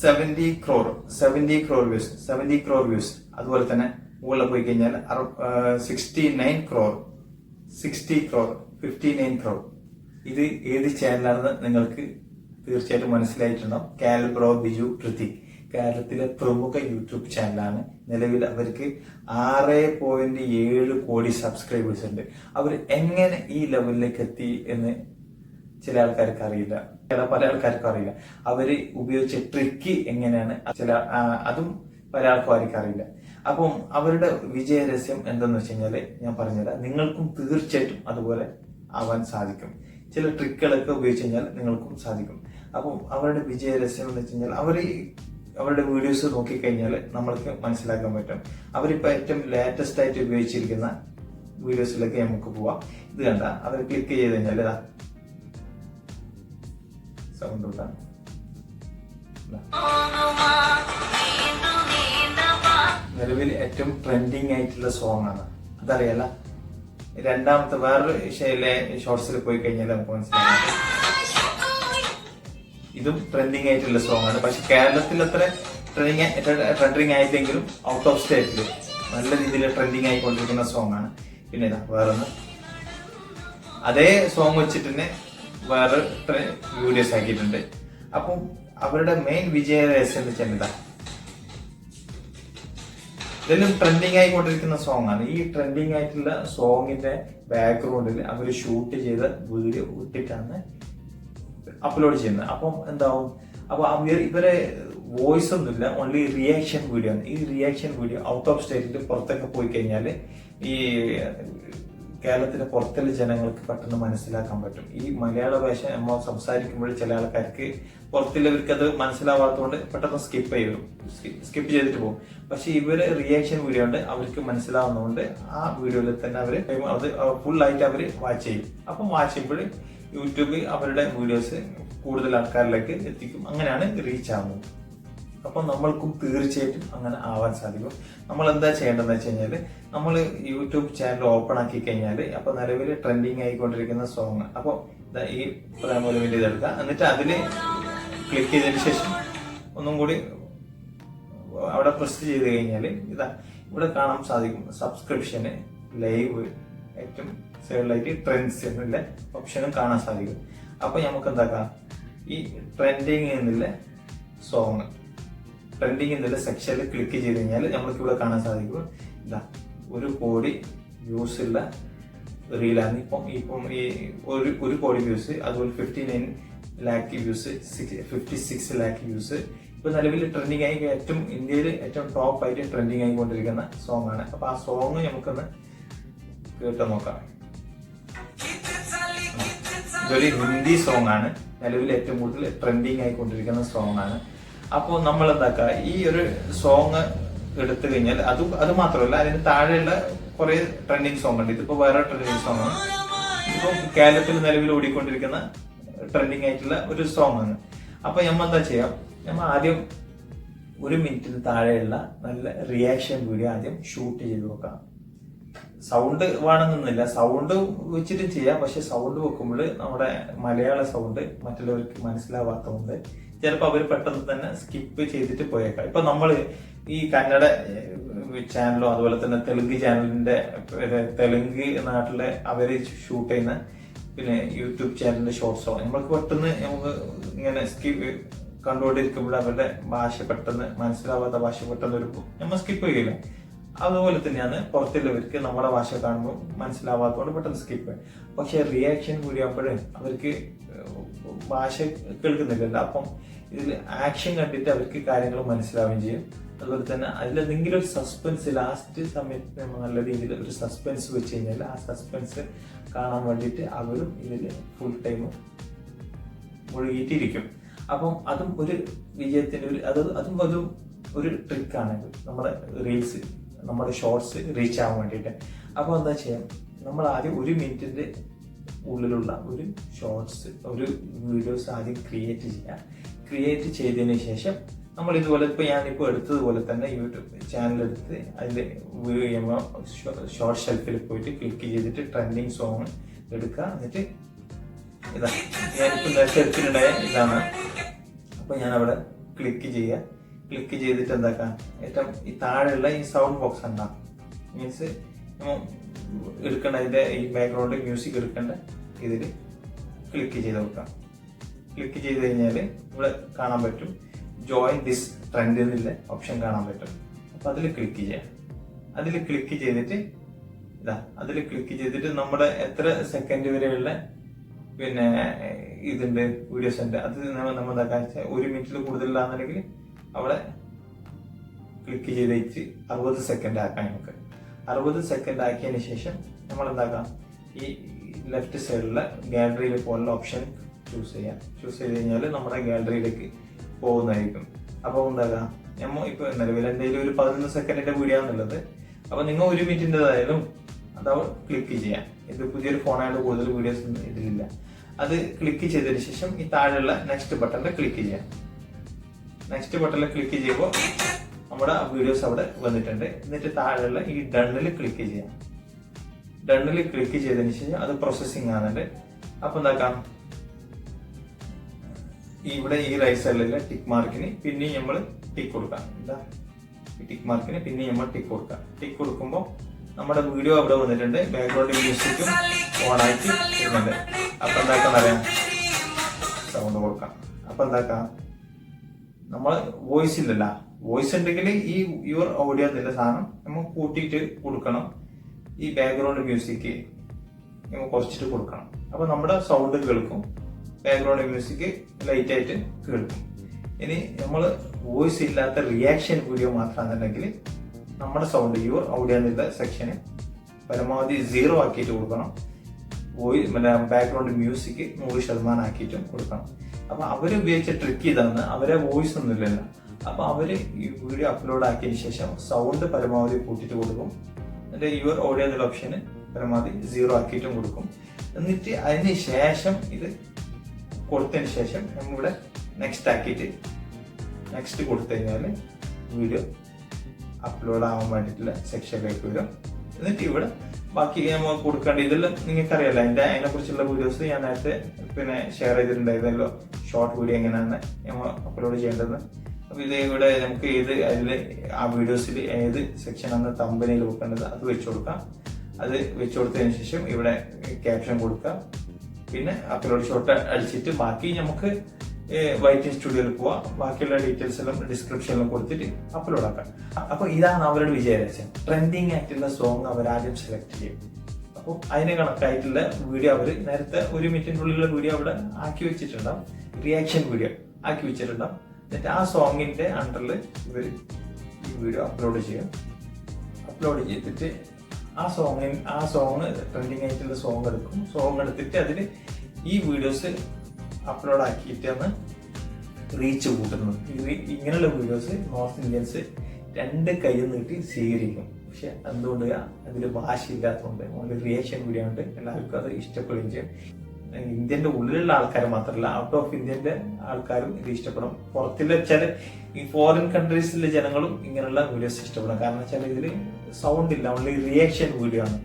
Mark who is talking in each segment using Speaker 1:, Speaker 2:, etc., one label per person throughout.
Speaker 1: Seventy crore seventy crore views seventy crore views അതുപോലെ തന്നെ മുകളിൽ പോയി കഴിഞ്ഞാൽ sixty nine crore sixty crore fifty nine crore ഇത് ഏത് ചാനലാണെന്ന് നിങ്ങൾക്ക് തീർച്ചയായിട്ടും മനസ്സിലായിട്ടുണ്ടാവും. കാലബ്രോ ബിജു കൃതി കേരളത്തിലെ പ്രമുഖ യൂട്യൂബ് ചാനലാണ് നിലവിൽ അവർക്ക് ആറ് പോയിന്റ് ഏഴ് കോടി സബ്സ്ക്രൈബേഴ്സ് ഉണ്ട്. അവർ എങ്ങനെ ഈ ലെവലിലേക്ക് എത്തി എന്ന് ചില ആൾക്കാർക്ക് അറിയില്ല. ചില പല ആൾക്കാർക്കും അറിയില്ല. അവർ ഉപയോഗിച്ച ട്രിക്ക് എങ്ങനെയാണ്? ചില അതും പല ആൾക്കും ആർക്കും അറിയില്ല. അപ്പം അവരുടെ വിജയരഹസ്യം എന്തെന്ന് വെച്ച് കഴിഞ്ഞാൽ ഞാൻ പറഞ്ഞുതരാം. നിങ്ങൾക്കും തീർച്ചയായിട്ടും അതുപോലെ ആവാൻ സാധിക്കും. ചില ട്രിക്കുകളൊക്കെ ഉപയോഗിച്ച് കഴിഞ്ഞാൽ നിങ്ങൾക്കും സാധിക്കും. അപ്പം അവരുടെ വിജയരഹസ്യം എന്ന് വെച്ച് കഴിഞ്ഞാൽ അവർ അവരുടെ വീഡിയോസ് നോക്കിക്കഴിഞ്ഞാൽ നമ്മൾക്ക് മനസ്സിലാക്കാൻ പറ്റും. അവരിപ്പോൾ ഏറ്റവും ലേറ്റസ്റ്റ് ആയിട്ട് ഉപയോഗിച്ചിരിക്കുന്ന വീഡിയോസിലൊക്കെ നമുക്ക് പോവാം. ഇത് കണ്ട അവർ ക്ലിക്ക് ചെയ്ത് കഴിഞ്ഞാൽ സൗണ്ട് വിട്ടാ നിലവിൽ ഏറ്റവും ട്രെൻഡിങ് ആയിട്ടുള്ള സോങ് ആണ്. അതറിയല്ല? രണ്ടാമത്തെ വേറൊരു ഷെയിലെ ഷോർട്സിൽ പോയി കഴിഞ്ഞാൽ നമുക്ക് മനസ്സിലാക്കാം ഇതും ട്രെൻഡിങ് ആയിട്ടുള്ള സോങ് ആണ്. പക്ഷെ കേരളത്തിൽ അത്ര ട്രെൻഡിങ് ട്രെൻഡിങ് ആയിട്ടെങ്കിലും ഔട്ട് ഓഫ് സ്റ്റേറ്റിൽ നല്ല രീതിയിൽ ട്രെൻഡിങ് ആയിക്കൊണ്ടിരിക്കുന്ന സോങ് ആണ്. പിന്നെ ഇതാ വേറൊന്ന്. അതേ സോങ് വെച്ചിട്ട് തന്നെ വേറെ വീഡിയോസ് ആക്കിയിട്ടുണ്ട്. അപ്പം അവരുടെ മെയിൻ വിജയ രഹസ്യം എന്ന് വെച്ചാൽ ഇതാ ഇതെല്ലാം ട്രെൻഡിങ് ആയിക്കൊണ്ടിരിക്കുന്ന സോങ് ആണ്. ഈ ട്രെൻഡിങ് ആയിട്ടുള്ള സോങ്ങിന്റെ ബാക്ക്ഗ്രൗണ്ടിൽ അവർ ഷൂട്ട് ചെയ്ത് വീഡിയോ ഇട്ടിട്ടാണ് അപ്ലോഡ് ചെയ്യുന്നത്. അപ്പം എന്താവും? അപ്പൊ ഇവരെ വോയിസ് ഒന്നുമില്ല ഓൺലി റിയാക്ഷൻ വീഡിയോ ആണ്. ഈ റിയാക്ഷൻ വീഡിയോ ഔട്ട് ഓഫ് സ്റ്റേറ്റിൽ പുറത്തൊക്കെ പോയി കഴിഞ്ഞാൽ ഈ കേരളത്തിന്റെ പുറത്തുള്ള ജനങ്ങൾക്ക് പെട്ടെന്ന് മനസ്സിലാക്കാൻ പറ്റും. ഈ മലയാള ഭാഷ നമ്മൾ സംസാരിക്കുമ്പോൾ ചില ആൾക്കാർക്ക് പുറത്തുള്ളവർക്ക് അത് മനസ്സിലാവാത്തതുകൊണ്ട് പെട്ടെന്ന് സ്കിപ്പ് ചെയ്യും. സ്കിപ്പ് ചെയ്തിട്ട് പോകും. പക്ഷെ ഇവർ റിയാക്ഷൻ വീഡിയോ ഉണ്ട് അവർക്ക് മനസ്സിലാവുന്നതുകൊണ്ട് ആ വീഡിയോയിൽ തന്നെ അവർ അത് ഫുൾ ആയിട്ട് അവർ വാച്ച് ചെയ്യും. അപ്പം വാച്ച് ചെയ്യുമ്പോൾ യൂട്യൂബ് അവരുടെ വീഡിയോസ് കൂടുതൽ ആൾക്കാരിലേക്ക് എത്തിക്കും. അങ്ങനെയാണ് റീച്ച് ആവുന്നത്. അപ്പൊ നമ്മൾക്കും തീർച്ചയായിട്ടും അങ്ങനെ ആവാൻ സാധിക്കും. നമ്മൾ എന്താ ചെയ്യേണ്ടതെന്ന് വെച്ച് കഴിഞ്ഞാൽ നമ്മൾ യൂട്യൂബ് ചാനൽ ഓപ്പൺ ആക്കി കഴിഞ്ഞാൽ അപ്പൊ നിലവിൽ ട്രെൻഡിങ് ആയിക്കൊണ്ടിരിക്കുന്ന സോങ് അപ്പോൾ ഈ പ്രേമോലുവിന്റെ ഇതെടുക്കുക എന്നിട്ട് അതിൽ ക്ലിക്ക് ചെയ്തതിന് ശേഷം ഒന്നും കൂടി അവിടെ പ്രസ് ചെയ്ത് കഴിഞ്ഞാൽ ഇതാ ഇവിടെ കാണാൻ സാധിക്കും. സബ്സ്ക്രിപ്ഷന് ലൈവ് ഏറ്റവും സൈഡിലായിട്ട് ട്രെൻഡ്സ് എന്നുള്ള ഓപ്ഷനും കാണാൻ സാധിക്കും. അപ്പോൾ നമുക്ക് എന്താക്കാം? ഈ ട്രെൻഡിങ് എന്നുള്ള സോങ് ട്രെൻഡിങ് എന്നുള്ള സെക്ഷനിൽ ക്ലിക്ക് ചെയ്ത് കഴിഞ്ഞാൽ നമ്മൾക്ക് ഇവിടെ കാണാൻ സാധിക്കും. ഇതാ ഒരു കോടി വ്യൂസ് ഉള്ള റീലാണ് ഇപ്പം ഇപ്പം ഈ ഒരു ഒരു കോടി വ്യൂസ് അതുപോലെ fifty nine lakh views fifty six lakh views ഇപ്പൊ നിലവിൽ ട്രെൻഡിങ് ആയി ഏറ്റവും ഇന്ത്യയിൽ ഏറ്റവും ടോപ്പ് ആയിട്ട് ട്രെൻഡിങ് ആയിക്കൊണ്ടിരിക്കുന്ന സോങ് ആണ്. അപ്പൊ ആ സോങ് നമുക്കൊന്ന് കേട്ട് നോക്കാം. ഇതൊരു ഹിന്ദി സോങ് ആണ്. നിലവിൽ ഏറ്റവും കൂടുതൽ ട്രെൻഡിങ് ആയിക്കൊണ്ടിരിക്കുന്ന സോങ് ആണ്. അപ്പോൾ നമ്മൾ എന്താക്കുക ഈ ഒരു സോങ് എടുത്തു കഴിഞ്ഞാൽ അത് അത് മാത്രമല്ല അതിന് താഴെയുള്ള കുറെ ട്രെൻഡിങ് സോങ് ഉണ്ട്. ഇതിപ്പോ വേറെ ട്രെൻഡിങ് സോങ് ആണ്. ഇപ്പൊ കേരളത്തിൽ നിലവിൽ ഓടിക്കൊണ്ടിരിക്കുന്ന ട്രെൻഡിങ് ആയിട്ടുള്ള ഒരു സോങ് ആണ്. അപ്പൊ നമ്മ എന്താ ചെയ്യാം? നമ്മ ആദ്യം ഒരു മിനിറ്റിന് താഴെയുള്ള നല്ല റിയാക്ഷൻ വീഡിയോ ആദ്യം ഷൂട്ട് ചെയ്ത് നോക്കാം. സൗണ്ട് വേണമെന്നൊന്നുമില്ല. സൗണ്ട് വെച്ചിട്ട് ചെയ്യാം. പക്ഷെ സൗണ്ട് വെക്കുമ്പോൾ നമ്മുടെ മലയാള സൗണ്ട് മറ്റുള്ളവർക്ക് മനസ്സിലാവാത്തതുകൊണ്ട് ചിലപ്പോൾ അവർ പെട്ടെന്ന് തന്നെ സ്കിപ്പ് ചെയ്തിട്ട് പോയേക്കാം. ഇപ്പൊ നമ്മൾ ഈ കന്നഡ ചാനലോ അതുപോലെ തന്നെ തെലുങ്ക് ചാനലിന്റെ തെലുങ്ക് നാട്ടിലെ അവർ ഷൂട്ട് ചെയ്യുന്ന പിന്നെ യൂട്യൂബ് ചാനലിന്റെ ഷോർട്സോ നമ്മൾക്ക് പെട്ടെന്ന് നമുക്ക് ഇങ്ങനെ സ്കിപ്പ് കണ്ടുകൊണ്ടിരിക്കുമ്പോൾ അവരുടെ ഭാഷ പെട്ടെന്ന് മനസ്സിലാവാത്ത ഭാഷ പെട്ടെന്ന് ഒരു നമ്മൾ സ്കിപ്പ് ചെയ്യില്ല. അതുപോലെ തന്നെയാണ് പുറത്തുള്ളവർക്ക് നമ്മുടെ ഭാഷ കാണുമ്പോൾ മനസ്സിലാവാത്തതുകൊണ്ട് പെട്ടെന്ന് സ്കിപ്പ് പക്ഷെ റിയാക്ഷൻ കൂടിയപ്പോഴേ അവർക്ക് ഭാഷ കേൾക്കുന്നില്ലല്ലോ. അപ്പം ഇതിൽ ആക്ഷൻ കണ്ടിട്ട് അവർക്ക് കാര്യങ്ങൾ മനസ്സിലാവുകയും ചെയ്യും. അതുപോലെ തന്നെ അതിൽ എന്തെങ്കിലും ഒരു സസ്പെൻസ് ലാസ്റ്റ് സമയത്ത് നമ്മൾ നല്ല രീതിയിൽ ഒരു സസ്പെൻസ് വെച്ച് കഴിഞ്ഞാൽ ആ സസ്പെൻസ് കാണാൻ വേണ്ടിയിട്ട് അവരും ഇതിൽ ഫുൾ ടൈം മുഴുകിയിട്ടിരിക്കും. അപ്പം അതും ഒരു വിജയത്തിന്റെ ഒരു അത് അതും ഒരു ഒരു ട്രിക്കാണ് നമ്മുടെ റീൽസ് നമ്മുടെ ഷോർട്സ് റീച്ച് ആവാൻ വേണ്ടിയിട്ട്. അപ്പോൾ എന്താ ചെയ്യാം? നമ്മൾ ആദ്യം ഒരു മിനിറ്റിന്റെ ഉള്ളിലുള്ള ഒരു ഷോർട്സ് ഒരു വീഡിയോസ് ആദ്യം ക്രിയേറ്റ് ചെയ്യാം ക്രിയേറ്റ് ചെയ്തതിന് ശേഷം നമ്മൾ ഇതുപോലെ ഇപ്പോൾ ഞാനിപ്പോൾ എടുത്തതുപോലെ തന്നെ യൂട്യൂബ് ചാനൽ എടുത്ത് അതിൽ ഷോർട്ട് ഷെൽഫിൽ പോയിട്ട് ക്ലിക്ക് ചെയ്തിട്ട് ട്രെൻഡിങ് സോങ് എടുക്കുക. എന്നിട്ട് ഇതാ ഞാനിപ്പോൾ ഷെൽഫിലുണ്ടായ ഇതാണ്. അപ്പോൾ ഞാൻ അവിടെ ക്ലിക്ക് ചെയ്യുക. ക്ലിക്ക് ചെയ്തിട്ട് എന്താക്കാം? ഏറ്റവും ഈ താഴെയുള്ള ഈ സൗണ്ട് ബോക്സ് ഉണ്ടാകും മീൻസ് എടുക്കേണ്ട അതിന്റെ ഈ ബാക്ക്ഗ്രൗണ്ട് മ്യൂസിക് എടുക്കേണ്ട ഇതിൽ ക്ലിക്ക് ചെയ്ത് നോക്കാം ക്ലിക്ക് ചെയ്ത് കഴിഞ്ഞാൽ ഇവിടെ കാണാൻ പറ്റും. ജോയിൻ ദിസ് ട്രെൻഡ് എന്നുള്ള ഓപ്ഷൻ കാണാൻ പറ്റും. അപ്പോൾ അതിൽ ക്ലിക്ക് ചെയ്യാം. അതിൽ ക്ലിക്ക് ചെയ്തിട്ട് ഇതാ അതിൽ ക്ലിക്ക് ചെയ്തിട്ട് നമ്മുടെ എത്ര സെക്കൻഡ് വരെയുള്ള പിന്നെ ഇതുണ്ട് വീഡിയോസ് ഉണ്ട്. അത് നമ്മ നമ്മൾ എന്താ ഒരു മിനിറ്റിൽ കൂടുതലാണെന്നുണ്ടെങ്കിൽ അവിടെ ക്ലിക്ക് ചെയ്ത് അറുപത് സെക്കൻഡ് ആക്കാം നമുക്ക്. അറുപത് സെക്കൻഡ് ആക്കിയതിന് ശേഷം നമ്മൾ എന്താക്കാം ഈ ലെഫ്റ്റ് സൈഡിലെ ഗാലറിയിൽ പോകുന്ന ഓപ്ഷൻ ചൂസ് ചെയ്യാം. ചൂസ് ചെയ്ത് കഴിഞ്ഞാൽ നമ്മുടെ ഗാലറിയിലേക്ക് പോകുന്നതായിരിക്കും. അപ്പോൾ എന്താക്കാം? നമ്മൾ ഇപ്പോൾ നിലവിൽ എന്തെങ്കിലും ഒരു പതിനൊന്ന് സെക്കൻഡിന്റെ വീഡിയോ അപ്പോൾ നിങ്ങൾ ഒരു മിനിറ്റിന്റെതായാലും അതാവ് ക്ലിക്ക് ചെയ്യാം. ഇത് പുതിയൊരു ഫോണായത് കൂടുതൽ വീഡിയോസ് ഒന്നും ഇതിലില്ല. അത് ക്ലിക്ക് ചെയ്തതിന് ശേഷം ഈ താഴെയുള്ള നെക്സ്റ്റ് ബട്ടണിൽ ക്ലിക്ക് ചെയ്യാം. നെക്സ്റ്റ് ബട്ടണിൽ ക്ലിക്ക് ചെയ്യുമ്പോൾ നമ്മുടെ വീഡിയോസ് അവിടെ വന്നിട്ടുണ്ട്. എന്നിട്ട് താഴെയുള്ള ഈ ഡണ്ണിൽ ക്ലിക്ക് ചെയ്യാം. ഡണ്ണിൽ ക്ലിക്ക് ചെയ്തതിന് ശേഷം അത് പ്രോസസ്സിങ് ആകുന്നുണ്ട് അപ്പൊ എന്താക്കാം ഇവിടെ ഈ റൈറ്റ് സൈഡിലുള്ള ടിക്ക് മാർക്കിന് പിന്നെ നമ്മൾ ടിക്ക് കൊടുക്കാം. എന്താ? ടിക്ക് മാർക്കിന് പിന്നെ നമ്മൾ ടിക്ക് കൊടുക്കാം. ടിക്ക് കൊടുക്കുമ്പോൾ നമ്മുടെ വീഡിയോ അവിടെ വന്നിട്ടുണ്ട്. ബാക്ക്ഗ്രൗണ്ട് മ്യൂസിക്കും ഓണാക്കി വരുന്നുണ്ട്. അപ്പൊ എന്താക്കാൻ അറിയാം സൗണ്ട് കൊടുക്കാം. അപ്പൊ എന്താക്കാം നമ്മൾ വോയിസ് ഇല്ലല്ല. വോയിസ് ഉണ്ടെങ്കിൽ ഈ യുവർ ഓഡിയോ എന്നുള്ള സാധനം നമ്മൾ കൂട്ടിയിട്ട് കൊടുക്കണം. ഈ ബാക്ക്ഗ്രൗണ്ട് മ്യൂസിക് നമ്മൾ കുറച്ചിട്ട് കൊടുക്കണം. അപ്പോൾ നമ്മുടെ സൗണ്ട് കേൾക്കും. ബാക്ക്ഗ്രൗണ്ട് മ്യൂസിക് ലൈറ്റ് ആയിട്ട് കേൾക്കും. ഇനി നമ്മൾ വോയിസ് ഇല്ലാത്ത റിയാക്ഷൻ വീഡിയോ മാത്രമാണെന്നുണ്ടെങ്കിൽ നമ്മുടെ സൗണ്ട് യുവർ ഓഡിയോ എന്നുള്ള സെക്ഷന് പരമാവധി സീറോ ആക്കിയിട്ട് കൊടുക്കണം. വോയിസ് മറ്റേ ബാക്ക്ഗ്രൗണ്ട് മ്യൂസിക് നൂറ് ശതമാനം ആക്കിയിട്ടും കൊടുക്കണം. അപ്പോൾ അവർ ഉപയോഗിച്ച ട്രിക്ക് ഇതാണ്. അവരെ വോയിസ് ഒന്നുമില്ലല്ലോ. അപ്പൊ അവർ ഈ വീഡിയോ അപ്ലോഡ് ആക്കിയതിനു ശേഷം സൗണ്ട് പരമാവധി കൂട്ടിയിട്ട് കൊടുക്കും. എന്നിട്ട് യുവർ ഓഡിയോ എന്നുള്ള ഓപ്ഷന് പരമാവധി സീറോ ആക്കിയിട്ടും കൊടുക്കും. എന്നിട്ട് അതിന് ശേഷം ഇത് കൊടുത്തതിന് ശേഷം നമ്മളിവിടെ നെക്സ്റ്റ് ആക്കിയിട്ട് നെക്സ്റ്റ് കൊടുത്തു കഴിഞ്ഞാൽ വീഡിയോ അപ്ലോഡ് ആവാൻ വേണ്ടിയിട്ടുള്ള സെക്ഷനിലേക്ക് വരും. എന്നിട്ട് ഇവിടെ ബാക്കി നമ്മൾ കൊടുക്കേണ്ട ഇതെല്ലാം നിങ്ങൾക്ക് അറിയാലോ എന്റെ അതിനെ കുറിച്ചുള്ള വീഡിയോസ് ഞാൻ നേരത്തെ പിന്നെ ഷെയർ ചെയ്തിട്ടുണ്ടായിരുന്നല്ലോ. ഷോർട്ട് വീഡിയോ എങ്ങനെയാണ് നമ്മൾ അപ്ലോഡ് ചെയ്യേണ്ടത്. അപ്പൊ ഇത് ഇവിടെ നമുക്ക് ഏത് അതിൽ ആ വീഡിയോസിൽ ഏത് സെക്ഷനാണ് തമ്പനയിൽ വെക്കേണ്ടത് അത് വെച്ച് കൊടുക്കാം. അത് വെച്ച് കൊടുത്തതിന് ശേഷം ഇവിടെ ക്യാപ്ഷൻ കൊടുക്കാം പിന്നെ അപ്ലോഡ് ഷോട്ട് അടിച്ചിട്ട് ബാക്കി നമുക്ക് വൈറ്റിംഗ് സ്റ്റുഡിയോയിൽ പോവാം. ബാക്കിയുള്ള ഡീറ്റെയിൽസ് എല്ലാം ഡിസ്ക്രിപ്ഷനിലും കൊടുത്തിട്ട് അപ്ലോഡ് ആക്കാം. അപ്പൊ ഇതാണ് അവരുടെ വിജയരഹസ്യം. ട്രെൻഡിങ് ആയിട്ടുള്ള സോങ് അവർ ആദ്യം സെലക്ട് ചെയ്യും. അപ്പോൾ അതിന് കണക്കായിട്ടുള്ള വീഡിയോ അവർ നേരത്തെ ഒരു മിനിറ്റിനുള്ളിലുള്ള വീഡിയോ അവിടെ ആക്കി വെച്ചിട്ടുണ്ടാവും. റിയാക്ഷൻ വീഡിയോ ആക്കി വെച്ചിട്ടുണ്ടാവും. എന്നിട്ട് ആ സോങ്ങിന്റെ അണ്ടറിൽ ഇവർ ഈ വീഡിയോ അപ്ലോഡ് ചെയ്യും. അപ്ലോഡ് ചെയ്തിട്ട് ആ സോങ്ങിൽ ആ സോങ് ട്രെൻഡിങ് ആയിട്ടുള്ള സോങ് എടുക്കും. സോങ് എടുത്തിട്ട് അതിൽ ഈ വീഡിയോസ് അപ്ലോഡ് ആക്കിയിട്ടാണ് റീച്ച് കൂട്ടുന്നത്. ഇങ്ങനെയുള്ള വീഡിയോസ് നോർത്ത് ഇന്ത്യൻസ് രണ്ട് കൈ നീട്ടി സ്വീകരിക്കും. പക്ഷെ എന്തുകൊണ്ട് അതിൽ ഭാഷയില്ലാത്തതുകൊണ്ട് ഒരു റിയാക്ഷൻ വീഡിയോ ഉണ്ട് എല്ലാവർക്കും അത് ഇഷ്ടപ്പെടുകയും ചെയ്യും. ഇന്ത്യന്റെ ഉള്ളിലുള്ള ആൾക്കാർ മാത്രമല്ല ഔട്ട് ഓഫ് ഇന്ത്യന്റെ ആൾക്കാരും ഇത് ഇഷ്ടപ്പെടും. പുറത്തില്ല ചില ഈ ഫോറിൻ കൺട്രീസിലെ ജനങ്ങളും ഇങ്ങനെയുള്ള വീഡിയോസ് ഇഷ്ടപ്പെടും. കാരണം വെച്ചാൽ ഇതിൽ സൗണ്ട് ഇല്ല ഓൺലി റിയാക്ഷൻ വീഡിയോ ആണ്.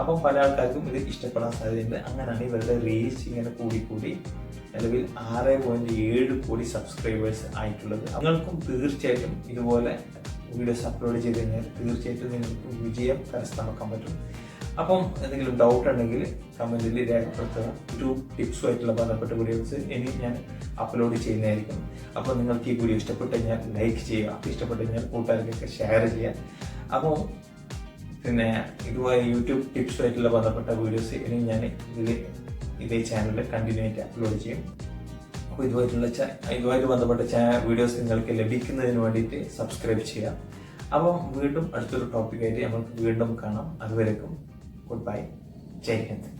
Speaker 1: അപ്പം പല ആൾക്കാർക്കും ഇത് ഇഷ്ടപ്പെടാൻ സാധ്യതയുണ്ട്. അങ്ങനെയാണ് ഇവരുടെ റീച്ച് ഇങ്ങനെ കൂടി കൂടി നിലവിൽ ആറ് പോയിന്റ് ഏഴ് കോടി സബ്സ്ക്രൈബേഴ്സ് ആയിട്ടുള്ളത്. നിങ്ങൾക്കും തീർച്ചയായിട്ടും ഇതുപോലെ വീഡിയോസ് അപ്ലോഡ് ചെയ്ത് കഴിഞ്ഞാൽ തീർച്ചയായിട്ടും നിങ്ങൾക്ക് വിജയം കരസ്ഥമാക്കാൻ പറ്റും. അപ്പം എന്തെങ്കിലും ഡൗട്ട് ഉണ്ടെങ്കിൽ കമന്റിൽ രേഖപ്പെടുത്തുക ഗ്രൂപ്പ് ടിപ്സുമായിട്ടുള്ള ബന്ധപ്പെട്ട വീഡിയോസ് ഇനി ഞാൻ അപ്ലോഡ് ചെയ്യുന്നതായിരിക്കും. അപ്പോൾ നിങ്ങൾക്ക് ഈ വീഡിയോ ഇഷ്ടപ്പെട്ട് കഴിഞ്ഞാൽ ലൈക്ക് ചെയ്യുക. ഇഷ്ടപ്പെട്ട് കഴിഞ്ഞാൽ കൂട്ടുകാർക്കൊക്കെ ഷെയർ ചെയ്യുക. അപ്പോൾ പിന്നെ ഇതുപോലെ യൂട്യൂബ് ടിപ്സുമായിട്ടുള്ള ബന്ധപ്പെട്ട വീഡിയോസ് ഇനി ഞാൻ ഇതിൽ ഇതേ ചാനലിൽ കണ്ടിന്യൂ ആയിട്ട് അപ്ലോഡ് ചെയ്യും. അപ്പോൾ ഇതുമായിട്ടുള്ള ഇതുമായിട്ട് ബന്ധപ്പെട്ട വീഡിയോസ് നിങ്ങൾക്ക് ലഭിക്കുന്നതിന് വേണ്ടിയിട്ട് സബ്സ്ക്രൈബ് ചെയ്യാം അപ്പം വീണ്ടും അടുത്തൊരു ടോപ്പിക്കായിട്ട് നമുക്ക് വീണ്ടും കാണാം. അതുവരേക്കും ഗുഡ് ബൈ ജയ് ഹിന്ദ്